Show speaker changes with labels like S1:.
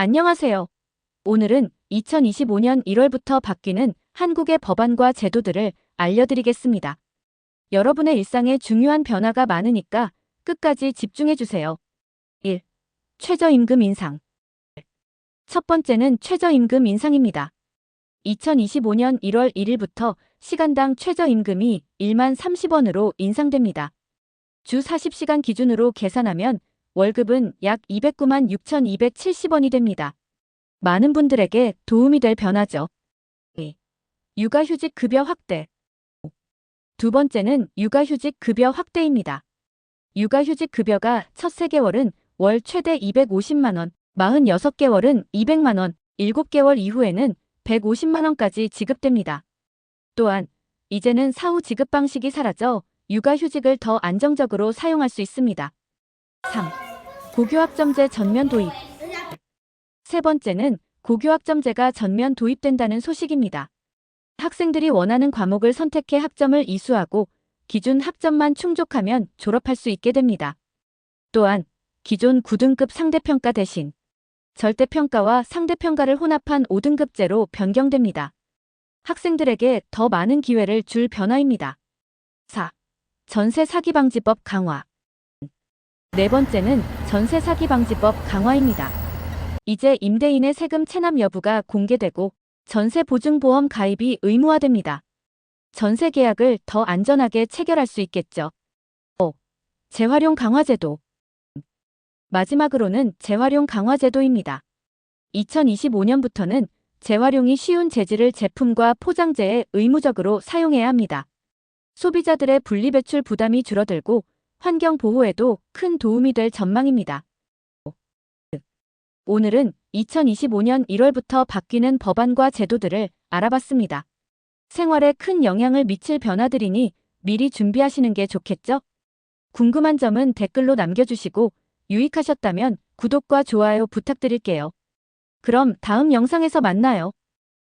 S1: 안녕하세요. 오늘은 2025년 1월부터 바뀌는 한국의 법안과 제도들을 알려드리겠습니다. 여러분의 일상에 중요한 변화가 많으니까 끝까지 집중해주세요. 1. 최저임금 인상. 첫 번째는 최저임금 인상입니다. 2025년 1월 1일부터 시간당 최저임금이 1만 30원으로 인상됩니다. 주 40시간 기준으로 계산하면 월급은 약 209만 6,270원이 됩니다. 많은 분들에게 도움이 될 변화죠. 2. 육아휴직 급여 확대. 두 번째는 육아휴직 급여 확대입니다. 육아휴직 급여가 첫 3개월은 월 최대 250만원, 46개월은 200만원, 7개월 이후에는 150만원까지 지급됩니다. 또한 이제는 사후 지급 방식이 사라져 육아휴직을 더 안정적으로 사용할 수 있습니다. 3. 고교학점제 전면 도입. 세 번째는 고교학점제가 전면 도입된다는 소식입니다. 학생들이 원하는 과목을 선택해 학점을 이수하고 기준 학점만 충족하면 졸업할 수 있게 됩니다. 또한 기존 9등급 상대평가 대신 절대평가와 상대평가를 혼합한 5등급제로 변경됩니다. 학생들에게 더 많은 기회를 줄 변화입니다. 4. 전세 사기 방지법 강화. 네 번째는 전세 사기 방지법 강화입니다. 이제 임대인의 세금 체납 여부가 공개되고 전세 보증보험 가입이 의무화됩니다. 전세 계약을 더 안전하게 체결할 수 있겠죠. 5. 재활용 강화제도. 마지막으로는 재활용 강화제도입니다. 2025년부터는 재활용이 쉬운 재질을 제품과 포장재에 의무적으로 사용해야 합니다. 소비자들의 분리배출 부담이 줄어들고 환경 보호에도 큰 도움이 될 전망입니다. 오늘은 2025년 1월부터 바뀌는 법안과 제도들을 알아봤습니다. 생활에 큰 영향을 미칠 변화들이니 미리 준비하시는 게 좋겠죠? 궁금한 점은 댓글로 남겨주시고 유익하셨다면 구독과 좋아요 부탁드릴게요. 그럼 다음 영상에서 만나요.